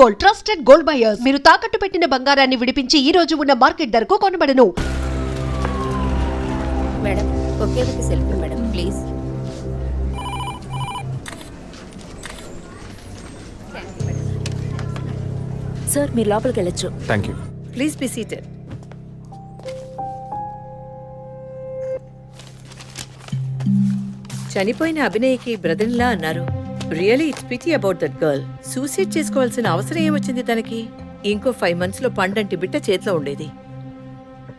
Gold trusted gold buyers మీరు తాకట్టు పెట్టిన బంగారాన్ని విడిపించి ఈ రోజు ఉన్న మార్కెట్ ధరకు కొనబడను. మేడం ఒకే ఒక సెల్ఫీ మేడం ప్లీజ్. సార్ మీరు లోపలికి వెళ్ళొచ్చు. Thank you please be seated చనిపోయిన అభినయకి బ్రదర్లా అన్నారు. Really it's pity about that girl suicide చేసుకోవాల్సిన అవసరం ఏమొచ్చింది తనకి? ఇంకో ఫైవ్ మంత్స్లో పండంటి బిడ్డ చేతిలో ఉండేది.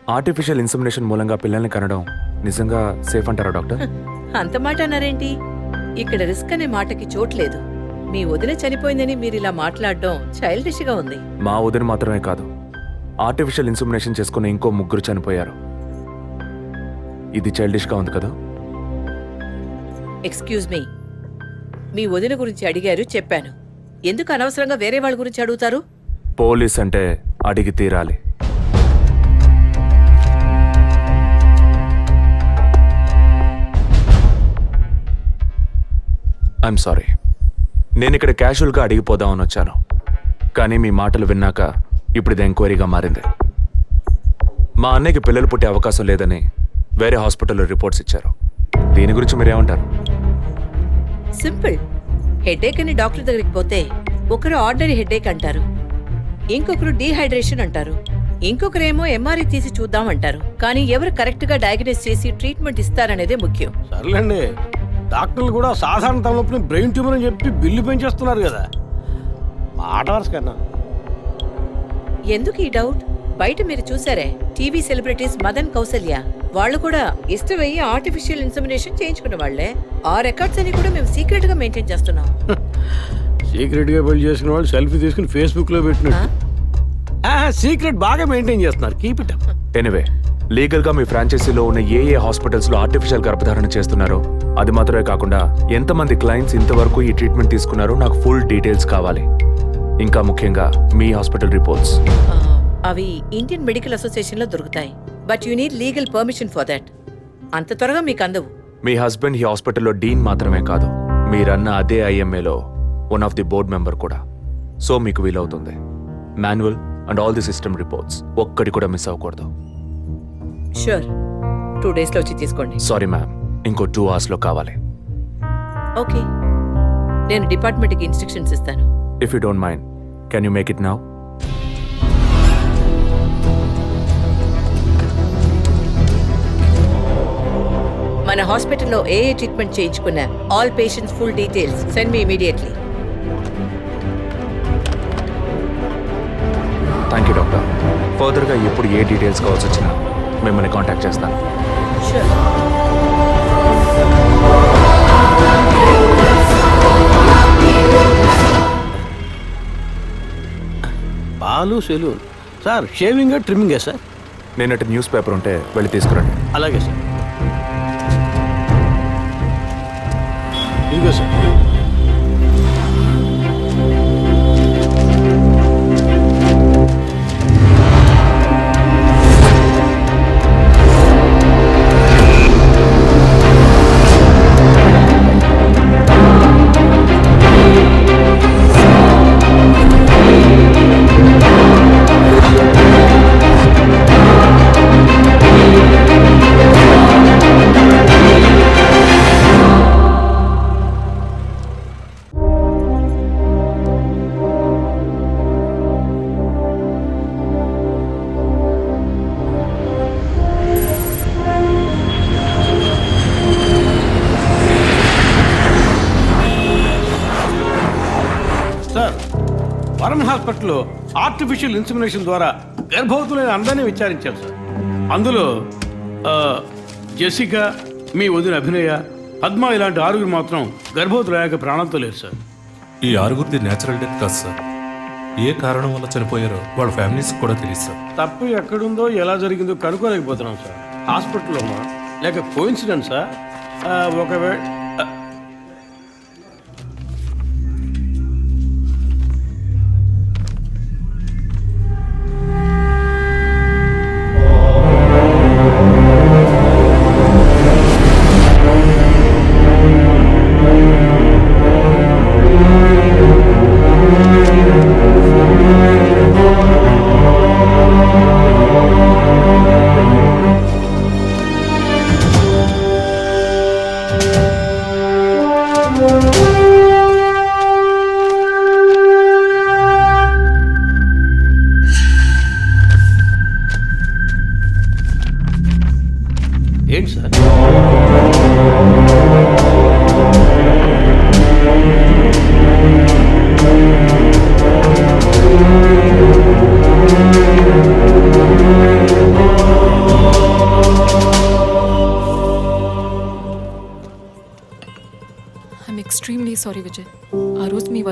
ఆర్టిఫిషియల్ ఇన్సమినేషన్ మూలంగా పిల్లల్ని కనడం నిజంగా సేఫ్ అంటారా డాక్టర్? అంత మాట అన్నారేంటి? ఇక్కడ రిస్క్ అనే మాటకి చోట్లేదు మీ వదిన చనిపోయిందని మీరు ఇలా మాట్లాడడం చైల్డిష్గా ఉంది. మా వదిన మాత్రమే కాదు ఆర్టిఫిషియల్ ఇన్సమినేషన్ చేసుకున్న ఇంకో ముగ్గురు చనిపోయారు. ఇది చైల్డిష్గా ఉంది కదా? ఎక్స్క్యూజ్ మీ మీ వదిన గురించి అడిగారు చెప్పాను. ఎందుకు అనవసరంగా వేరే వాళ్ళ గురించి అడుగుతారు? పోలీస్ అంటే అడిగి తీరాలి. ఐఎమ్ సారీ నేను ఇక్కడ క్యాషువల్గా అడిగిపోదామని వచ్చాను. కానీ మీ మాటలు విన్నాక ఇప్పుడు ఇది ఎంక్వైరీగా మారింది. మా అన్నయ్యకి పిల్లలు పుట్టే అవకాశం లేదని వేరే హాస్పిటల్లో రిపోర్ట్స్ ఇచ్చారు. దీని గురించి మీరేమంటారు? సింపుల్. హెడేక్ అని డాక్టర్ దగ్గరికి పోతే ఒకరు ఆర్డరీ హెడేక్ అంటారు. ఇంకొకరు డీహైడ్రేషన్ అంటారు. ఇంకొకరేమో ఎంఆర్ఐ తీసి చూద్దాం అంటారు. కానీ ఎవరు కరెక్ట్గా డయాగ్నోస్ చేసి ట్రీట్మెంట్ ఇస్తారనేదే ముఖ్యం. సర్లేండి. డాక్టర్లు కూడా సాధారణ తలనొప్పిని బ్రెయిన్ ట్యూమర్ అని చెప్పి బిల్లు పెంచేస్తున్నారు కదా. మాట వరుస కన్నా. ఎందుకు ఈ డౌట్? బయట మీరు చూసారే టీవీ సెలబ్రిటీస్ మదన్ కౌసల్య. వాళ్ళు కూడా ఇష్టమయ్యి ఆర్టిఫిషియల్ ఇన్సమినేషన్ చేయించుకున్న వాళ్ళే. ఆ రికార్డ్స్ అని కూడా మేము సీక్రెట్గా మెయింటైన్ చేస్తున్నాం. సీక్రెట్గా పెళ్ళి చేసుకున్న వాళ్ళు సెల్ఫీ తీసుకుని ఫేస్బుక్లో పెట్టినట్టు. సీక్రెట్ బాగా మెయింటైన్ చేస్తున్నారు. కీప్ ఇట్ ఎనివే లీగల్గా మీ ఫ్రాంచైజీలో ఉన్న ఏ ఏ హాస్పిటల్స్లో ఆర్టిఫిషియల్ గర్భధారణ చేస్తున్నారో అది మాత్రమే కాకుండా ఎంతమంది క్లయింట్స్ ఇంతవరకు ఈ ట్రీట్మెంట్ తీసుకున్నారో నాకు ఫుల్ డీటెయిల్స్ కావాలి. ఇంకా ముఖ్యంగా మీ హాస్పిటల్ రిపోర్ట్స్ ఆ, అవి ఇండియన్ మెడికల్ అసోసియేషన్లో దొరుకుతాయి. But you need legal permission for that. అంత త్వరగా మీకు అందవు. మీ హస్బెండ్ ఈ హాస్పిటల్లో డీన్ మాత్రమే కాదు మీరన్న అదే ఐఎంఏలో one of the board member కూడా. సో మీకు వీలవుతుంది. Manual and all the system reports ఒక్కటి కూడా మిస్ అవ్వకూడదు. షూర్. టూ డేస్లో వచ్చి తీసుకోండి. సారీ మ్యామ్ ఇంకో టూ అవర్స్లో కావాలి. ఓకే. నేను డిపార్ట్మెంట్కి ఇన్స్ట్రక్షన్స్ ఇస్తాను. If you don't mind can you make it now మన హాస్పిటల్లో ఏ ఏ ట్రీట్మెంట్ చేయించుకున్న all patients full details. Send me immediately. Thank you doctor ఫర్దర్గా ఎప్పుడు ఏ డీటెయిల్స్ కావాల్సి వచ్చినా మిమ్మల్ని కాంటాక్ట్ చేస్తాను. షూర్ పాలు సెలూన్. సార్ షేవింగ్ ట్రిమ్మింగే సార్? నేనటి న్యూస్ పేపర్ ఉంటే వెళ్ళి తీసుకురండి. అలాగే సార్. ఇదిగో సార్ సార్ హాస్పిటల్లో ఆర్టిఫిషియల్ ఇన్సిమినేషన్ ద్వారా గర్భవతులైన అందరినీ విచారించాం సార్. అందులో జెసిక మీ వదిన అభినయ పద్మ ఇలాంటి ఆరుగురు మాత్రం గర్భవతులయ్యాక ప్రాణంతో లేరు సార్. ఈ ఆరుగురిది నేచురల్ డెత్ కాదు సార్. ఏ కారణం వల్ల చనిపోయారో వాళ్ళ ఫ్యామిలీస్ కూడా తెలియదు సార్. తప్పు ఎక్కడుందో ఎలా జరిగిందో కనుక్కోలేకపోతున్నాం సార్. హాస్పిటల్లోమా లేక కోయిన్సిడెన్సా ఒకవేళ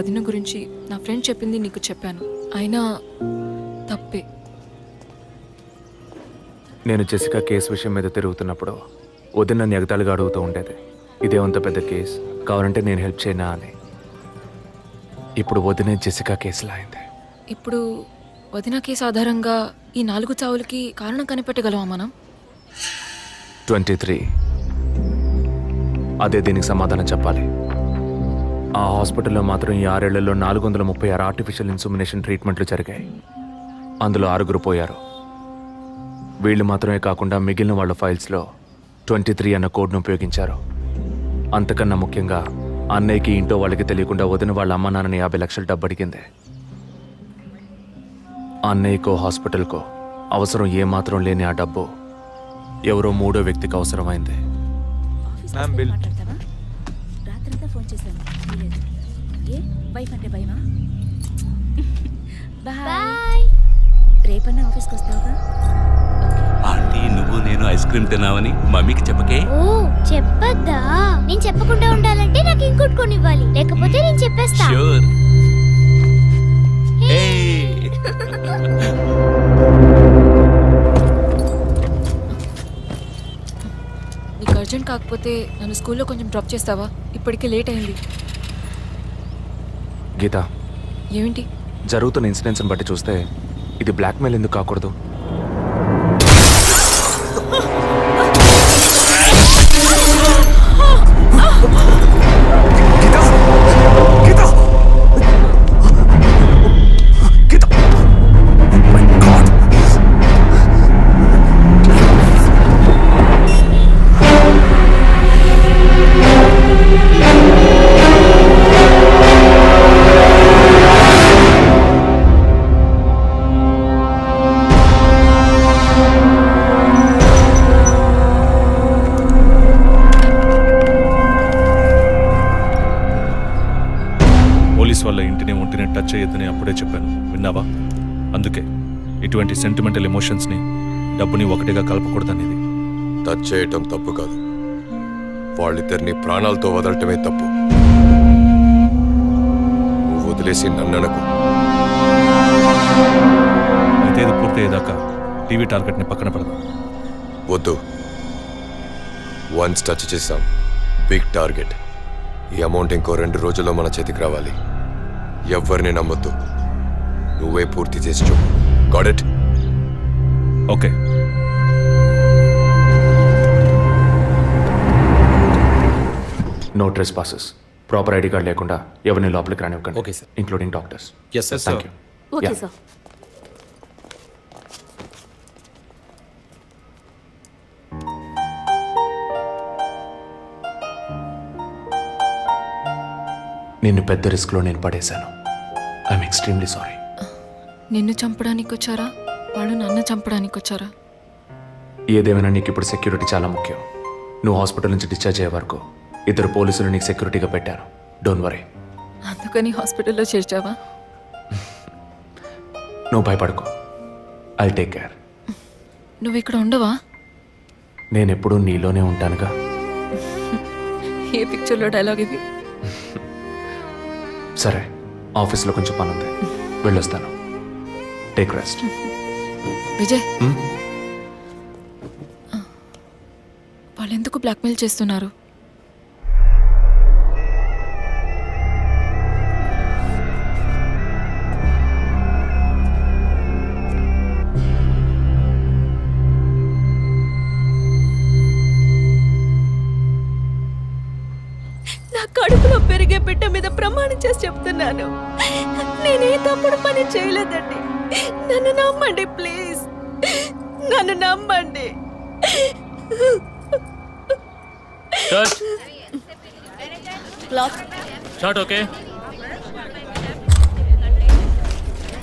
వదిన గురించి నా ఫ్రెండ్ చెప్పింది నీకు చెప్పాను. అయినా తప్పే. నేను జెసికా కేసు విషయం మీద తిరుగుతున్నప్పుడు వదిన నన్ను ఎగతాళిగా అడుగుతూ ఉండేది. ఇదేమంత పెద్ద కేసు. కావాలంటే నేను హెల్ప్ చేయనా? అని. ఇప్పుడు వదినే జెసికా కేసులా అయింది. ఇప్పుడు వదిన కేసు ఆధారంగా ఈ నాలుగు చావులకి కారణం కనిపెట్టగలమా మనం? Twenty three. అదే దీనికి సమాధానం చెప్పాలి. ఆ హాస్పిటల్లో మాత్రం ఈ ఆరేళ్ళలో నాలుగు వందల ముప్పై ఆరు ఆర్టిఫిషియల్ ఇన్సుమినేషన్ ట్రీట్మెంట్లు జరిగాయి. అందులో ఆరుగురు పోయారు. వీళ్ళు మాత్రమే కాకుండా మిగిలిన వాళ్ళ ఫైల్స్లో ట్వంటీ త్రీ అన్న కోడ్ను ఉపయోగించారు. అంతకన్నా ముఖ్యంగా అన్నయ్యకి ఇంటో వాళ్ళకి తెలియకుండా వదిన వాళ్ళ అమ్మ నాన్నని యాభై లక్షలు డబ్బు అడిగింది. అన్నయ్యకో హాస్పిటల్కో అవసరం ఏమాత్రం లేని ఆ డబ్బు ఎవరో మూడో వ్యక్తికి అవసరమైంది. మ్యామ్ బిల్ వైఫ్ అంటే భయమా? బాయ్ రేపన్నా ఆఫీస్కి వస్తావుగా? ఆంటీ నువ్వు నేను ఐస్ క్రీమ్ తిన్నావని మమ్మీకి చెప్పకే? ఓ చెప్పద్దా? నేను చెప్పకుండా ఉండాలంటే నాకు ఇంకోటి కొనివ్వాలి. లేకపోతే నేను చెప్పేస్తా. ష్యూర్ నీకు అర్జెంట్ కాకపోతే నన్ను స్కూల్లో కొంచెం డ్రాప్ చేస్తావా? ఇప్పటికే లేట్ అయింది. గీత. ఏమిటి? జరుగుతున్న ఇన్సిడెంట్స్ని బట్టి చూస్తే ఇది బ్లాక్మెయిల్ ఎందుకు కాకూడదు? డబ్బుని ఒకటిగా కలపకూడదనేది. టచ్ చేయటం తప్పు కాదు. వాళ్ళిద్దరిని ప్రాణాలతో వదలటమే తప్పు. నువ్వు వదిలేసి నన్ననకు అయితే ఇది పూర్తయ్యేదాకా టీవీ టార్గెట్ని పక్కన పెడదాం. వద్దు. వన్స్ టచ్ చేసాం బిగ్ టార్గెట్. ఈ అమౌంట్ ఇంకో రెండు రోజుల్లో మన చేతికి రావాలి. ఎవరిని నమ్మొద్దు. నువ్వే పూర్తి చేసి చూపు it. Okay. No dress passes proper ID card లేకుండా ఎవరిని లోపలికి రానివ్వకండి. Okay, sir. Including doctors yes sir thank you okay sir నిన్ను పెద్ద రిస్క్లో నేను పడేశాను. ఐఎమ్ ఎక్స్ట్రీమ్లీ సారీ నిన్ను చంపడానికి వచ్చారా వాళ్ళు నన్ను చంపడానికి వచ్చారా? ఏదేమైనా నీకు ఇప్పుడు సెక్యూరిటీ చాలా ముఖ్యం. నువ్వు హాస్పిటల్ నుంచి డిశ్చార్జ్ అయ్యే వరకు ఇద్దరు పోలీసులు నీకు సెక్యూరిటీగా పెట్టాను డోంట్ వరీ అందుకని హాస్పిటల్లో చేర్చావా? నువ్వు భయపడుకో. ఐ టేక్ కేర్ నువ్వు ఇక్కడ ఉండవా? నేను ఎప్పుడూ నీలోనే ఉంటానుగా. ఏ పిక్చర్లో డైలాగ్ ఇది? సరే ఆఫీస్లో కొంచెం పని ఉంది వెళ్ళొస్తాను. Take rest Vijay? వాళ్ళు ఎందుకు బ్లాక్మెయిల్ చేస్తున్నారు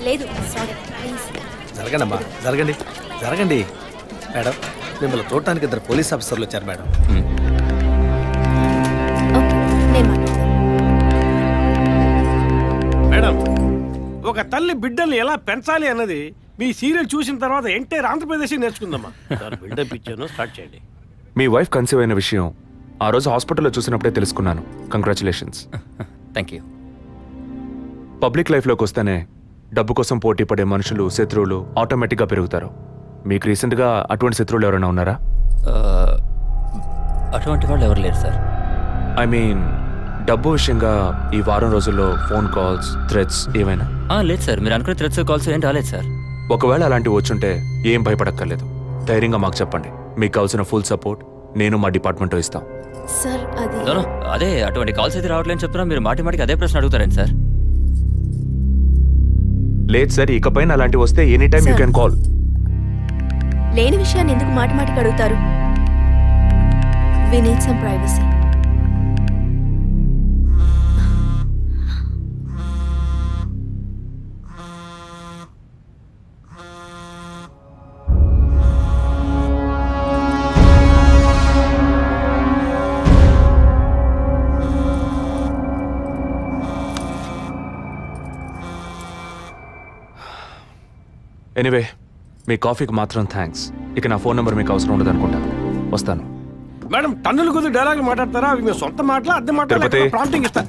లేదు. సారీ ప్లీజ్ జరగండి. అమ్మా జరగండి. జరగండి మేడం మిమ్మల్ని చూడటానికి ఇద్దరు పోలీస్ ఆఫీసర్లు వచ్చారు మేడం. ఓకే. నేను మాట్లాడతాను. మేడం ఒక తల్లి బిడ్డల్ని ఎలా పెంచాలి అన్నది మీ సీరియల్ చూసిన తర్వాత ఎంటైర్ ఆంధ్రప్రదేశ్ నేర్చుకుందమ్మా. బిల్డప్ ఇచ్చాను. స్టార్ట్ చేయండి. మీ వైఫ్ కన్సీవ్ అయిన విషయం ఆ రోజు హాస్పిటల్లో చూసినప్పుడే తెలుసుకున్నాను. కంగ్రాచులేషన్స్ థ్యాంక్ యూ పబ్లిక్ లైఫ్లోకి వస్తేనే డబ్బు కోసం పోటీ పడే మనుషులు శత్రువులు ఆటోమేటిక్గా పెరుగుతారు. మీకు రీసెంట్గా అటువంటి శత్రువులు ఎవరైనా ఉన్నారా? అటువంటి వాళ్ళు ఎవరు లేరు సార్. ఐ మీన్ డబ్బు విషయంగా ఈ వారం రోజుల్లో ఫోన్ కాల్స్ థ్రెడ్స్ ఏమైనా లేదు సార్. మీరు అనుకున్న థ్రెడ్స్ కాల్స్ ఏం రాలేదు సార్. ఒకవేళ అలాంటివి వచ్చుంటే ఏం భయపడక్కర్లేదు. ధైర్యంగా మాకు చెప్పండి. మీకు కావాల్సిన ఫుల్ సపోర్ట్ నేను మా డిపార్ట్మెంట్ ఇస్తాం. సార్ అది అటువంటి కాల్స్ అయితే రావట్లేని చెప్తున్నా మీరు మాటి మాటికి అదే ప్రశ్న అడుగుతారండి సార్? లేదు సార్ ఇకపైన అలాంటివి వస్తే any time you. Can call. లేని విషయాన్ని ఎందుకు మాటి మాటికి అడుగుతారు? We need some privacy anyway మీ కాఫీకి మాత్రం థ్యాంక్స్ ఇక నా ఫోన్ నెంబర్ మీకు అవసరం ఉండదు అనుకుంటా. వస్తాను. మేడం టన్నుల కొద్ది డైలాగులు మాట్లాడతారా? అవి మీ సొంత మాటలా అద్దె తిరుపతి. మాటలా ప్రాంప్టింగ్ సార్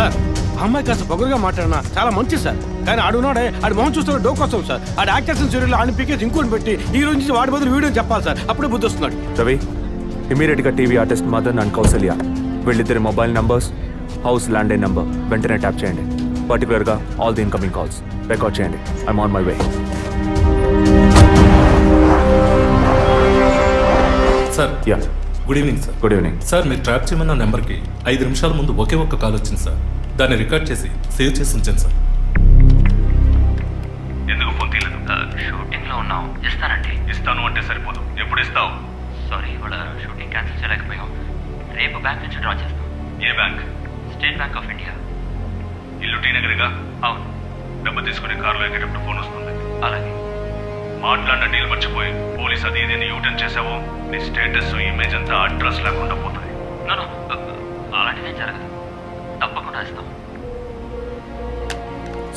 ఆ అమ్మాయి కాస్త పొగరుగా మాట్లాడినా చాలా మంచిది సార్. కానీ ఆడున్నాడే ఆడి మొహం చూస్తే డోకొస్తాం సార్. ఆడి యాక్టర్స్ సీరియల్ ఆడిని పీకేసి ఇంకోటి పెట్టి ఈ రోజు నుంచి వాడి బదులు వీడియో చెప్పాలి సార్. అప్పుడే బుద్ధి వస్తున్నాడు. రవి ఇమీడియట్గా TV artist Madan and Kausalya. వీళ్ళిద్దరి mobile numbers house land number వెంటనే ట్యాప్ చేయండి. పర్టికులర్గా all the incoming calls record చేయండి. I'm on my way sir ya good evening sir good evening sir మీరు ట్రాప్ చేయమన్న నెంబర్కి ఐదు నిమిషాల ముందు ఒకే ఒక్క కాల్ వచ్చింది సార్ దాన్ని రికార్డ్ చేసి సేవ్ చేసి ఉంచాను సార్ ఎందుకు ఫోన్ తీయలేదు? షూటింగ్లో ఉన్నాం. ఇస్తానండి. ఇస్తాను అంటే సరిపోదు. ఎప్పుడు ఇస్తావు? సారీ ఇవాళ షూటింగ్ క్యాన్సిల్ చేయలేకపోయాం. రేపు బ్యాంక్ నుంచి డ్రా చేస్తాం. ఏ bank state bank of India ఇల్లు టీ నగర్గా అవును. డబ్బు తీసుకుని కారులో ఎక్కేటప్పుడు ఫోన్ వస్తుంది. అలాగే. మాట్లాడిన డీల్ మర్చిపోయి పోలీస్ అది ఇది యూటర్న్ చేసావు? నీ స్టేటస్ ఇమేజ్ అంతా అడ్రస్ లేకుండా పోతాయి అలాంటిదేం జరగదు. తప్పకుండా ఇస్తాం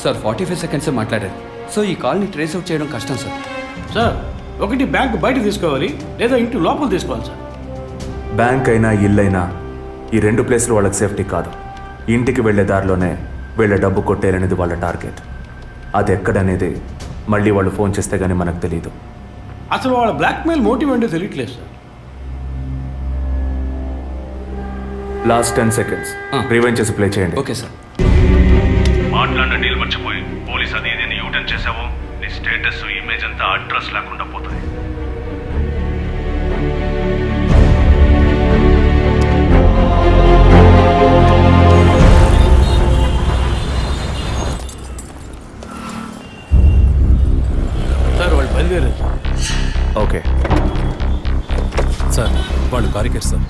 సార్ ఫార్టీ ఫైవ్ సెకండ్సే మాట్లాడారు. సో ఈ కాల్ని ట్రేస్ అవుట్ చేయడం కష్టం సార్. సార్ ఒకటి బ్యాంక్ బయట తీసుకోవాలి లేదా ఇంటి లోపల తీసుకోవాలి సార్. బ్యాంక్ అయినా ఇల్లు అయినా ఈ రెండు ప్లేస్లు వాళ్ళకి సేఫ్టీ కాదు. ఇంటికి వెళ్ళే దారిలోనే వీళ్ళ డబ్బు కొట్టేయాలనేది వాళ్ళ టార్గెట్. అది ఎక్కడనేది మళ్ళీ వాళ్ళు ఫోన్ చేస్తే గానీ మనకు తెలియదు అసలు వాళ్ళ బ్లాక్మెయిల్ మోటివ్ ఏంటో తెలియట్లేదు సార్. Last ten seconds. రివైన్ చేసి ప్లే చేయండి. Okay sir. మాట్లాడిన డీల్ మర్చిపోయి పోలీస్ అది ఇది యూటర్న్ చేసావు? నీ స్టేటస్ ఇమేజ్ అంతా అడ్రస్ లేకుండా పోతాయి.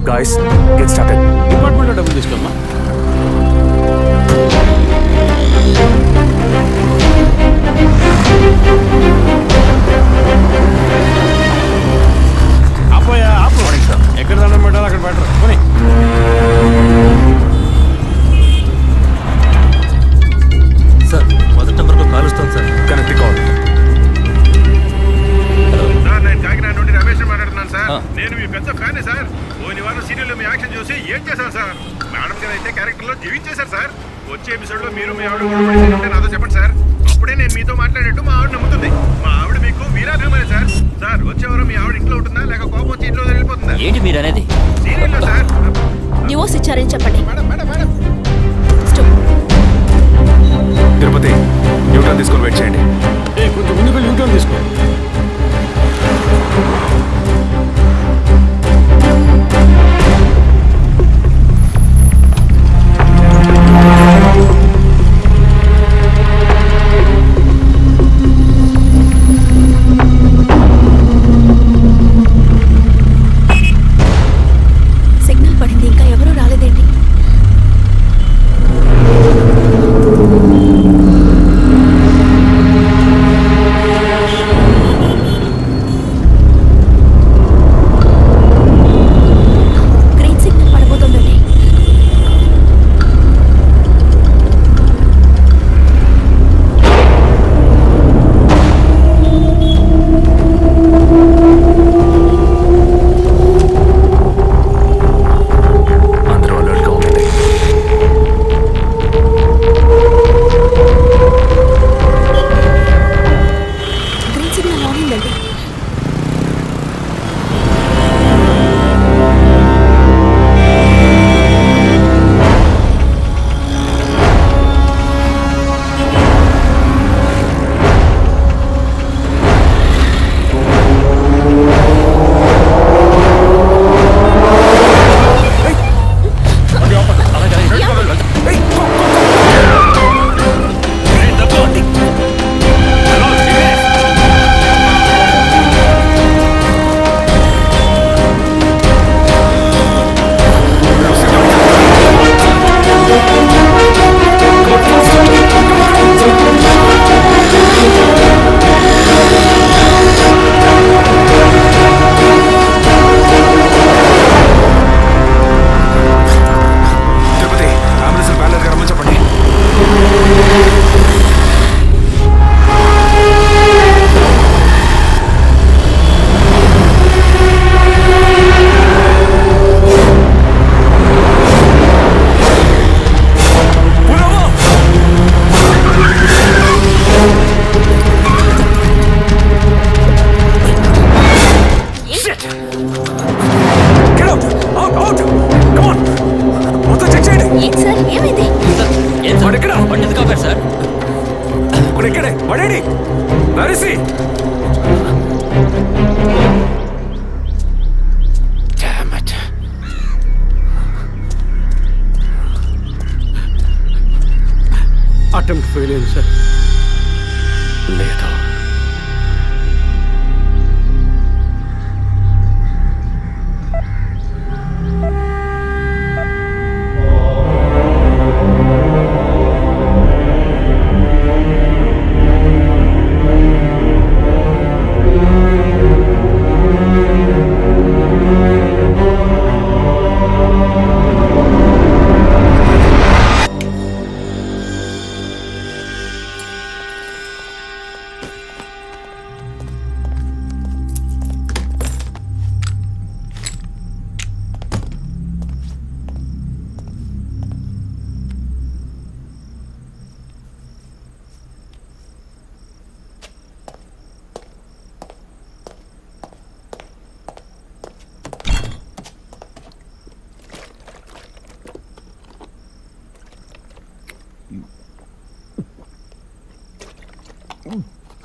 గాయస్ గెట్ స్టార్టెడ్ డిపార్ట్మెంట్ డబ్బులు తీసుకోమ్మా జీవించేశారు సార్? వచ్చే ఎపిసోడ్లో మీరు మీ ఆవిడ గొడవ పడేసారంటే నాతో చెప్పండి సార్. అప్పుడే నేను మీతో మాట్లాడినట్టు మా ఆవిడ నమ్ముతుంది. మా ఆవిడ మీకు వీరాభిమాని సార్. సార్ వచ్చే వారం మీ ఆవిడ ఇంట్లో ఉంటుందా? లేక కోపం వచ్చి ఇంట్లో వెళ్ళిపోతుందా? ఏంటి మీరు అనేది? సీరియల్లో సార్? న్యూస్ ఇచ్చారని చెప్పండి. Madam madam madam. Tirupati U turn తీసుకొని వెయిట్ చేయండి. ఏ కొంచెం వెళ్ళి యూటర్న్ తీసుకో.